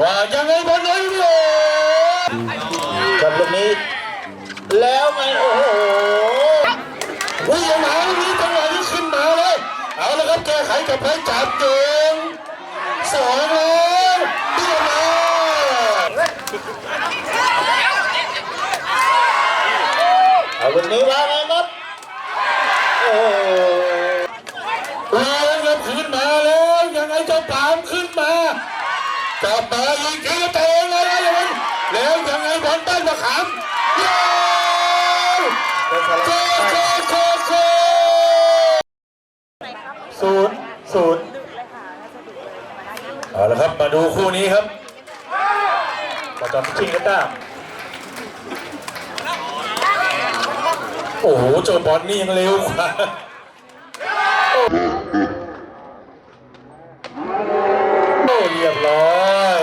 ว่ายังไงบอลเลยเนี่ยกับลูกนี้ แล้วไงโอ้โหวิ่งมาลูกนี้จังหวะนี้ขึ้นมาเลย เอาละครับแก้ไขกับไพ่จับเกมสองแล้วเดียวมาเอาลูกนี้วางไงครับโอ้ กลับมาอีกทีเตะเลยนะยังแล้วยังไงบอลใต้มะขามเย้โคโคโคโคศูนย์ศูนย์เอาละครับมาดูคู่นี้ครับประจำชิงกันต้าโอ้โหโจบอลนี่ยังเร็วกว่าโอ้เรียบร้อย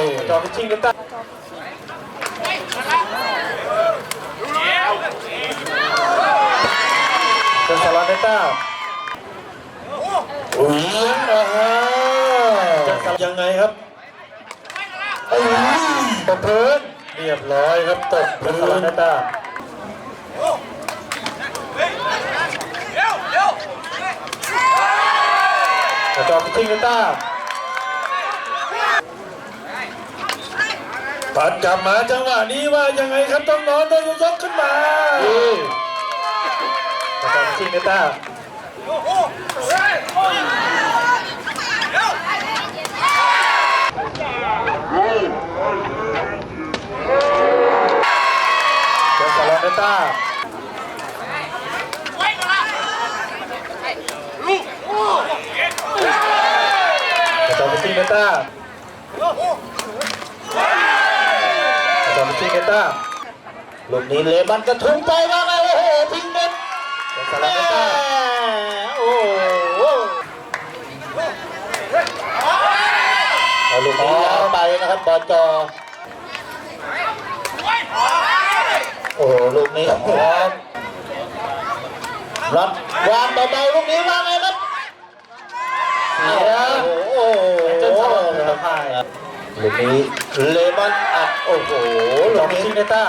จอมชิงกันต้าเป็นสารวัตรเต้าอุ้ยนะฮะยังไงครับไอ้ยตกพื้นเรียบร้อยครับตกพื้นสารวัตรเนต้าแต่จอมชิงเนต้า ตัดกลับมาจังหวะนี้ว่ายังไงครับต้องนอนโดนยกขึ้นมาแต่จอมชิงเนต้าเป็นสารเนต้าประจอมซิงเนต้าประจอม ซิงเนต้าลูกนี้เลมันกระทุ้งไปว่าไงโอ้โหพิงเน็ตเป็นสาเนต้าโอ้โหเอาลูกนี้ยาวไปนะครับบอลจอโอ้โหลูกนี้ครับรับวางเบาๆลูกนี้วางไงครับเสียโอ้โหจนสลบสะพาย ลูกนี้เลมอนอัดโอ้โหลูกนี้ซิเนต้า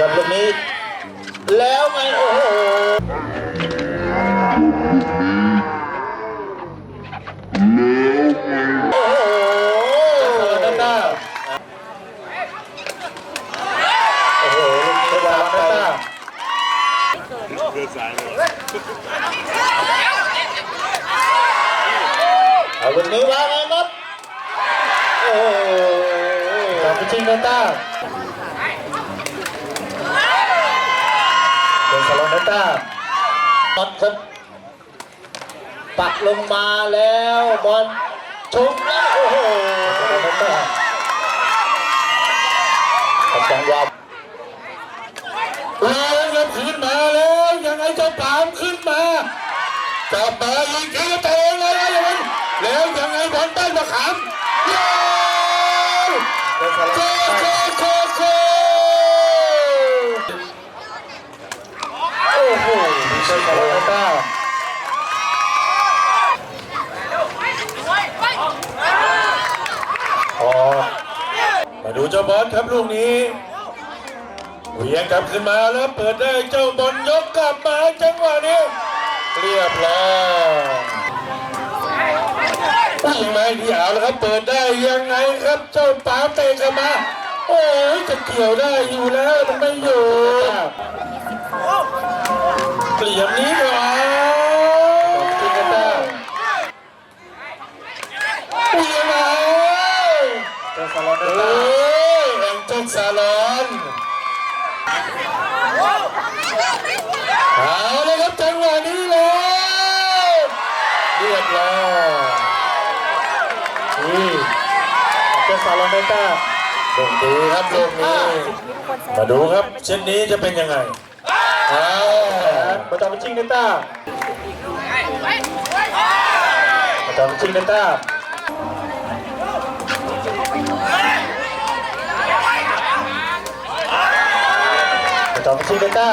กับลูกนี้ แล้วไงโอ้โหโอ้โหซิงเนต้าโอ้โหลูกนี้วางไปเเอาลูกนี้วางไงครับโอ้โหจอมชิงเนต้าเป็นสลเนต้าบอลครับปักลงมาแล้วบอลชุบแล้วโอ้โหสโลเนต้ากับจังหวะแล้วครับขึ้นมาแล้วยังไงจ้าปามขึ้นมากลับมาอีกทีเตะเล อลใต้มะขามเย้โคโคโคโคโอ้โหเจ้าพอมาดูเจ้าบอลครับลูกนี้เหวียงกลับขึ้นมาแล้วเปิดได้เจ้าบอลยกกลับมาจังหวะนี้เรียบร้อย ยิงไม้เดียวแล้วครับเปิดได้ยังไงครับเจ้าป๋าเตะกันมา โอ้ยจะเกี่ยวได้อยู่แล้วมันไม่อยู่เปลี่ยมนี้ก่อนจิงกตาเปลี่ยนมาเจ้าซาลอนเอ้ยแห่งเจ้าซาลอน เอาเลยครับจังหวะนี้เลยเรียบร้อยนี่เป็นซาลอนเด ต้าลงดีครับลงนี้มาดูครับเช่นนี้จะเป็นยังไงเอาประจำชิงเดต้าประจำชิงเดต้าประจำชิงเดต้า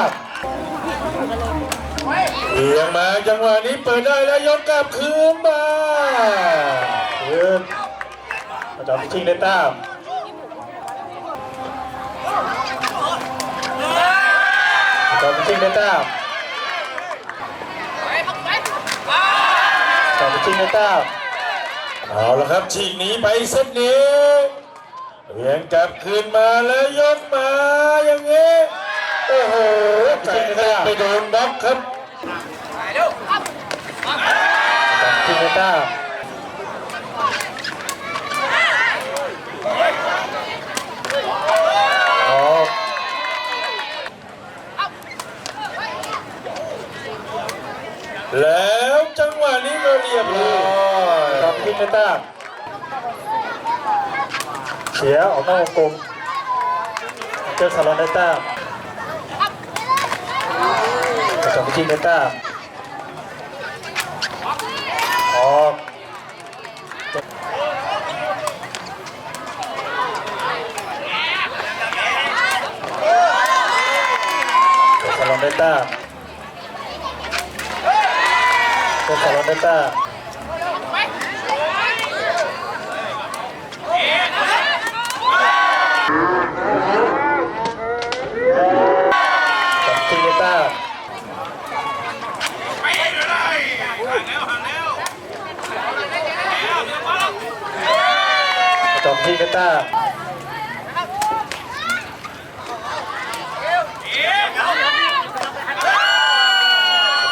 เอียงมาจังหวะนี้เปิดได้แล้วยกกลับคืนมาคืนมาจอมชิงได้แต้ม มาจอมชิงได้แต้มจอมชิงได้แต้มเอาละครับฉีกหนีไปเซตนี้เวียงกลับคืนมาแล้วยกมาอย่างนี้โอ้โหแต่ไปโดนบล็อกครับจอมชิงได้แต้มออก แล้วจังหวะนี้ก็เรียบร้อยจอมชิงได้แต้าเสียออกนอกวงกลมเจอสลอนได้ต้าจอมชิงได้แต้าออกสลอนได้แต้ม เจอสลอนได้แต้มกับทีเต้าจอมทีเต้า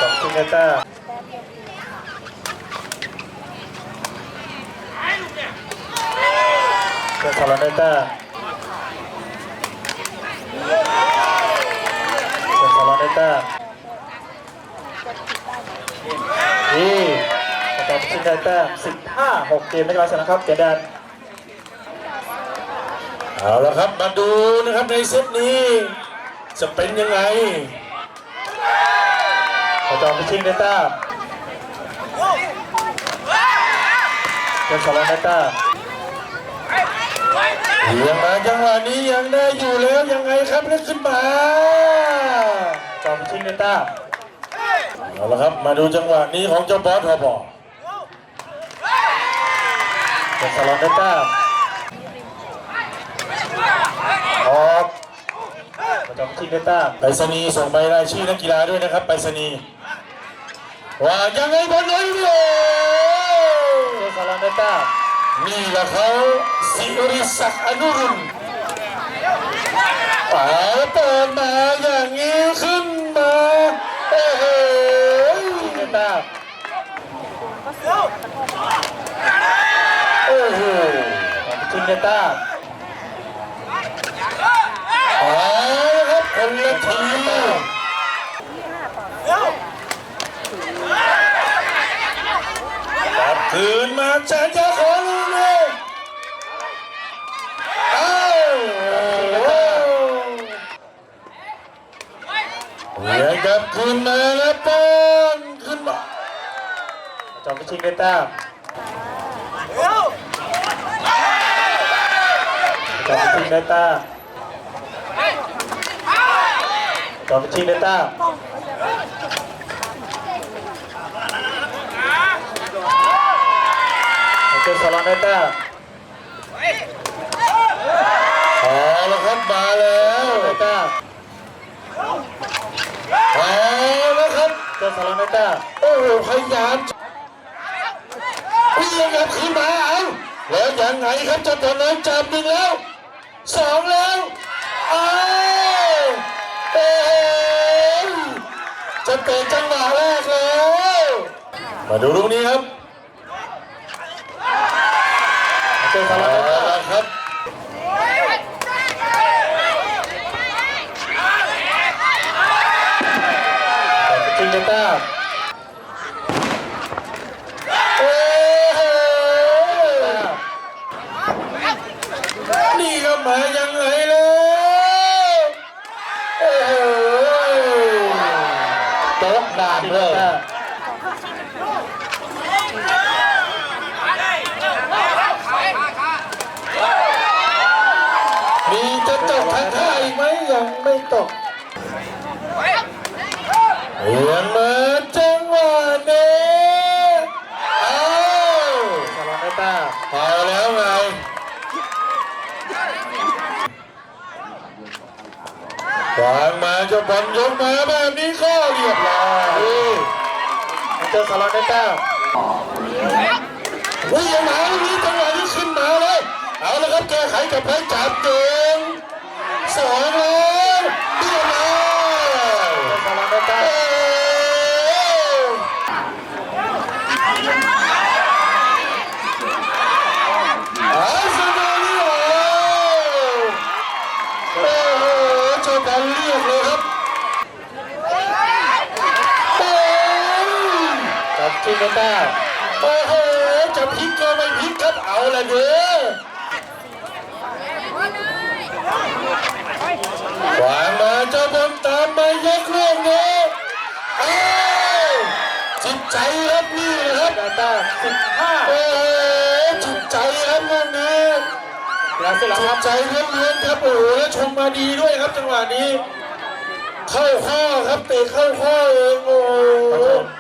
จอมทีเต้าเจ้าสารเนต้าเป็นซาลอนเนต้านี่ประกอบชิงได้แต้ม15 6เกมในการชนะครับเจแดนเอาละครับมาดูนะครับในเซตนี้จะเป็นยังไงประกอบชิงได้แต้มเป็นซาลอนเนต้า เรียงมาจังหวะนี้ยังได้อยู่แล้วยังไงครับเล่นขึ้นมาจอมชิงได้แต้มเอาละครับมาดูจังหวะนี้ของเจ้าบอสทอบอเป็นซาลอนเนต้าออกประจอมชิงได้แต้มไปรษณีส่งใบรายชื่อนักกีฬาด้วยนะครับ ไปรษณีว่ายังไงบอลเลยโอ้เป็นซาลอนเนต้านี่แหละเขา สิริศักดิ์อนุรุณป่าเปิดมาอย่างนี้ขึ้นมาโอ้โหชิงได้แต้มโอ้โหจอมชิงได้แต้มเอาละครับคนละทีคืนมาแสนจะขอลูกเลยเอ้าโอ้โห เรียกกลับคืนมาแล้วป้อนขึ้นมาจอมชิงได้แต้มจอมชิงได้แต้มจอมชิงได้แต้มเจอสลอนได้แต้มเอาละครับมาแล้วได้แต้ม เอาละครับเจอสลอนได้แต้มโอ้โหพยายามวิ่งกลับขึ้นมาเอาแล้วยังไงครับจะตอนนั้นจับหนึ่งแล้วสองแล้วเอาโอ้จะเป็นจังหวะแรกแล้วมาดูลูกนี้ครับเจอสลอนเอาต้ม ละครับ จอมชิงได้แต้ม โอ้โห แต้ม นี่ก็มายังไงแล้วโอ้โหโต๊ะดาน ชิง เลได้ยแต้มมีจะตกทันท่าอีกไหมยังไม่ตกเอียงมาจังหวะนี้เอาสลอนได้แต้มเอาแล้วไงวางมาเจะบอลยกมาแบบนี้ก็เรียบร้อยเจอสารวัตรได้แต้มวิ่งหมาลูกนี้จังหวะนี้ขึ้นมาเลย เอาละครับแก้ไขกับแพ้จับเก่งสองเลยเรียบร้อย เจอสารวัตรได้แต้ม อาร์เซนอลนี่โอ้โอ้โหเจ้าบอลเรียกเลยครับโอ้ย จับจริงได้แต้ม โอ้โหจะพลิกก็ไม่พลิกครับเอา ละเด้อวางมาเจ้าบอลตามมายกลูกนี้เอ้าจิตใจครับนี่ครับด้แต้มสิบห้าโอ้จิตใจครับลูกนี้กีฬาเสร็จแล้วจิคตรับใจล้วนๆครับโอ้โหแล้วชมมาดีด้วยครับจังหวะนี้ เข้าข้อครับเตะเข้าข้อเองโอ้โห